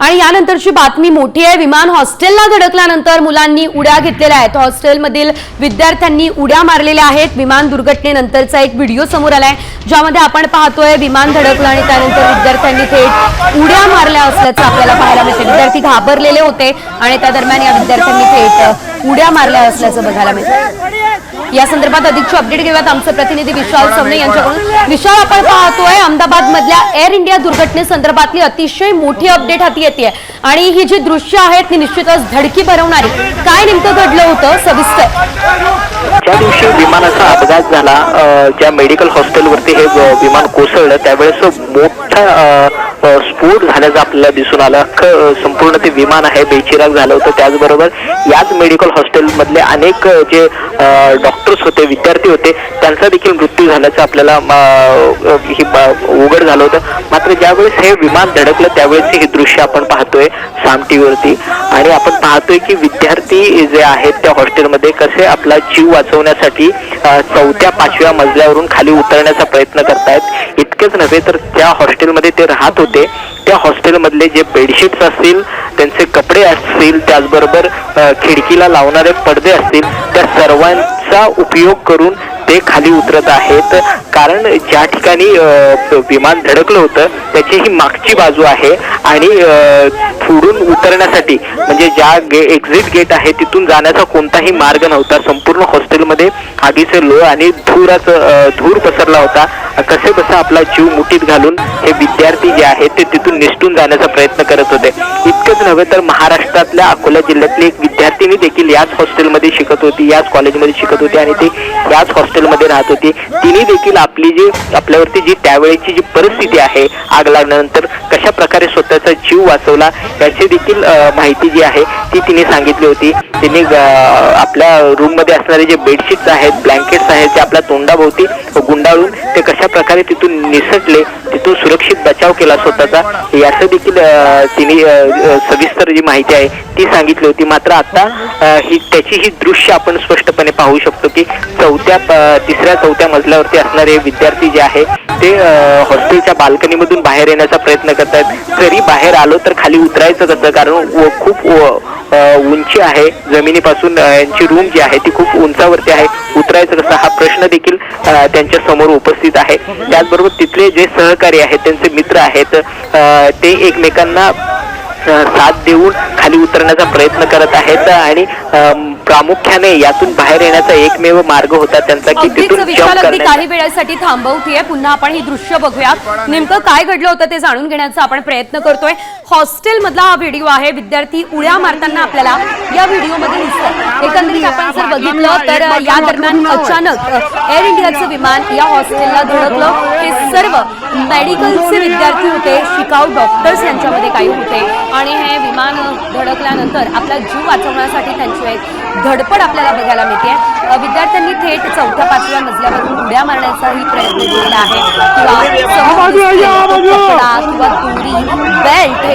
आणि यानंतरची बातमी मोठी आहे. विमान हॉस्टेलला धडकल्यानंतर मुलांनी उड्या घेतलेल्या आहेत. हॉस्टेलमधील विद्यार्थ्यांनी उड्या मारलेल्या आहेत. विमान दुर्घटनेनंतरचा एक व्हिडिओ समोर आलाय ज्यामध्ये आपण पाहतोय विमान धडकलं आणि त्यानंतर विद्यार्थ्यांनी थेट उड्या मारल्या असल्याचं आपल्याला पाहायला मिळते विद्यार्थी घाबरलेले होते आणि त्या दरम्यान या विद्यार्थ्यांनी थेट उड्या मारल्या असल्याचं बघायला मिळतं या संदर्भात अधिकची अपडेट घेऊयात. आमचे प्रतिनिधी विशाल सवणे यांच्याकडून. विशाल आपण पाहतोय अहमदाबाद मधल्या एअर इंडिया दुर्घटनेसंदर्भातली अतिशय मोठी अपडेट हाती येते. आणि ही जी दृश्य आहेत ती निश्चितच धडकी भरवणारी. काय नेमकं घडलं होतं? सविस्तर. ज्या दिवशी विमानाचा अपघात झाला ज्या मेडिकल हॉस्टेलवरती हे विमान कोसळलं त्यावेळेस मोठा स्फोट झाल्याचं आपल्याला दिसून आलं. अख्खं संपूर्ण ते विमान आहे बेचिराग झालं होतं. त्याचबरोबर याच मेडिकल हॉस्टेलमधले अनेक जे डॉक्टर्स होते विद्यार्थी होते त्यांचा देखील मृत्यू झाल्याचं आपल्याला ब- उघड झालं होतं. मात्र ज्यावेळेस हे विमान धडकलं त्यावेळेस हे दृश्य आपण पाहतोय साम टीव्हीवरती. आणि आपण पाहतोय की विद्यार्थी जे आहेत त्या हॉस्टेलमध्ये कसे आपला जीव वाचवण्यासाठी चौथ्या पाचव्या मजल्यावरून खाली उतरण्याचा प्रयत्न करतायत. इतकेच नव्हे तर त्या हॉस्टेलमध्ये ते राहत होते. त्या हॉस्टेलमधले जे बेडशीट्स असतील त्यांचे कपडे असतील त्याचबरोबर खिडकीला लावणारे पडदे असतील त्या सर्वां चा उपयोग करून ते खाली उतरत आहेत? कारण ज्या ठिकाणी विमान धडकलं होतं त्याची ही मागची बाजू आहे आणि पुढून उतरण्यासाठी म्हणजे ज्या गे एक्झिट गेट आहे तिथून जाण्याचा कोणताही मार्ग नव्हता. संपूर्ण हॉस्टेलमध्ये आगीचे लोळ आणि धुराचं धूर पसरला होता. कसे बसा आपला जीव मुठीत घालून हे विद्यार्थी जे आहेत ते तिथून निसटून जाण्याचा प्रयत्न करत होते. नव्हे तर महाराष्ट्रातल्या अकोला जिल्ह्यातली एक विद्यार्थिनी देखील याच हॉस्टेलमध्ये शिकत होती याच कॉलेजमध्ये शिकत होती आणि ती याच हॉस्टेलमध्ये राहत होती. तिने देखील आपली जी आपल्यावरती जी त्यावेळेची जी परिस्थिती आहे आग लागल्यानंतर कशा प्रकारे स्वतःचा जीव वाचवला याची देखील माहिती जी आहे ती तिने सांगितली होती. तिने आपल्या रूममध्ये असणारे जे बेडशीट्स आहेत ब्लँकेट्स आहेत ते आपल्या तोंडाभोवती गुंडाळून ते कशा प्रकारे तिथून निसटले तिथून सुरक्षित बचाव केला स्वतःचा. याचं देखील तिने सविस्तर जी माहिती आहे ती सांगितली होती. मात्र आता ही त्याची ही दृश्य आपण स्पष्टपणे पाहू शकतो की चौथ्या तिसऱ्या चौथ्या मजल्यावरती असणारे विद्यार्थी जे आहे ते हॉस्टेलच्या बाल्कनीमधून बाहेर येण्याचा प्रयत्न करतात जरी बाहेर आलो तर खाली उतरायचं कसं? कारण खूप उंची आहे. जमिनीपासून यांची रूम जी आहे ती खूप उंचावरती आहे. उतरायचं कसं हा प्रश्न देखील त्यांच्यासमोर उपस्थित आहे. त्याचबरोबर तिथले जे सहकारी आहेत त्यांचे मित्र आहेत ते एकमेकांना साथ देऊन खाली उतरण्याचा प्रयत्न करत आहेत आणि प्रामुख्याने यातून बाहेर येण्याचा एकमेव मार्ग होता त्यांचा की तिथून जम्प काही वेळासाठी थांबवतीये. पुन्हा आपण ही दृश्य बघूया. नेमकं काय घडलं होतं ते जाणून घेण्याचा आपण प्रयत्न करतोय. हॉस्टेल मधला हा व्हिडिओ आहे. विद्यार्थी उड्या मारताना आपल्याला या व्हिडिओमध्ये दिसतं एकंदरीत आपण जर बघितलं तर या दरम्यान अचानक एअर इंडियाचं विमान या हॉस्टेलला धडकलं. हे मेडिकलचे विद्यार्थी होते शिकाऊ डॉक्टर्स यांच्यामध्ये काही होते. आणि हे विमान धडकल्यानंतर आपला जीव वाचवण्यासाठी त्यांची एक धडपड आपल्याला बघायला मिळते. विद्यार्थ्यांनी थेट चौथ्या पाचव्या मजल्यावरून उड्या मारण्याचाही प्रयत्न केलेला आहे. किंवा किंवा दोरी बेल्ट हे